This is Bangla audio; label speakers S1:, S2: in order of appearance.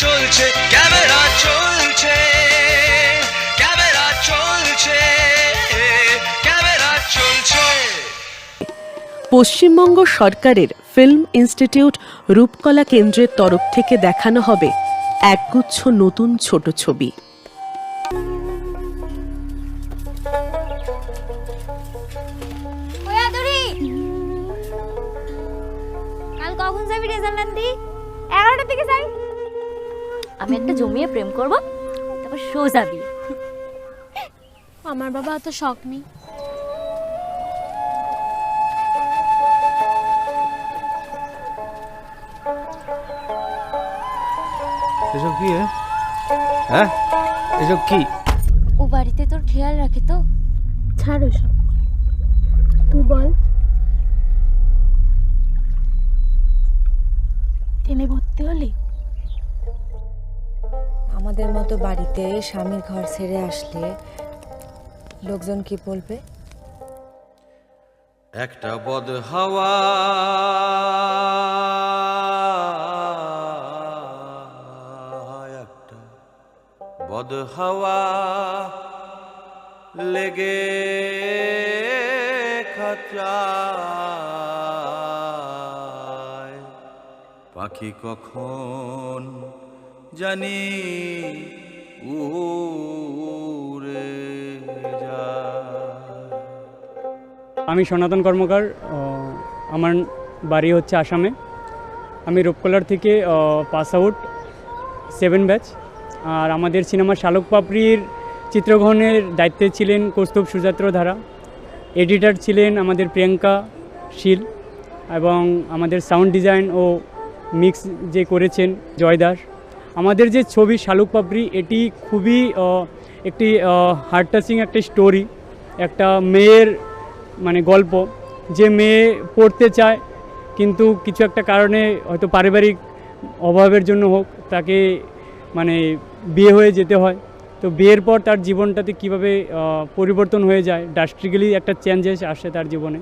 S1: চলছে ক্যামেরা চলছে ক্যামেরা চলছে ক্যামেরা চলছে।
S2: পশ্চিমবঙ্গ সরকারের ফিল্ম ইনস্টিটিউট রূপকলা কেন্দ্রের তরফ থেকে দেখানো হবে একগুচ্ছ নতুন ছোট ছবি।
S3: কাল কখন যাবি রেজাল্ট দি এগারোটার দিকে যাই আমি একটা জমিয়ে প্রেম করব তারপর সোজা বিয়ে।
S4: আমার বাবা অত শখ নেই।
S5: এসব কি হ্যাঁ? এসব কি?
S3: ও বাড়িতে তোর খেয়াল রাখে তো?
S4: ছাড়ো সব তুই বল। টেনে ভর্তি হলি?
S6: আমাদের মতো বাড়িতে স্বামীর ঘর ছেড়ে আসলে লোকজন কি বলবে?
S1: একটা বদ হাওয়া। একটা বদ হাওয়া লেগে খাঁচায়। পাখি কখন জানি উড়ে যায়
S7: আমি সনাতন কর্মকার আমার বাড়ি হচ্ছে আসামে। আমি রূপকলার থেকে পাস আউট, সেভেন ব্যাচ। আর আমাদের সিনেমা শালক পাপড়ির চিত্রগ্রহণের দায়িত্বে ছিলেন কৌস্তব সুযাত্র ধারা এডিটর ছিলেন আমাদের প্রিয়াঙ্কা শীল এবং আমাদের সাউন্ড ডিজাইন ও মিক্স যে করেছেন জয় দাস। আমাদের যে ছবি শালুক পাপড়ি, এটি খুবই একটি হার্ট টাচিং একটা স্টোরি একটা মেয়ের মানে গল্প। যে মেয়ে পড়তে চায়, কিন্তু কিছু একটা কারণে হয়তো পারিবারিক অভাবের জন্য হোক, তাকে মানে বিয়ে হয়ে যেতে হয়। তো বিয়ের পর তার জীবনটাতে কীভাবে পরিবর্তন হয়ে যায় ডাস্ট্রিক্যালি একটা চেঞ্জেস আসে তার জীবনে।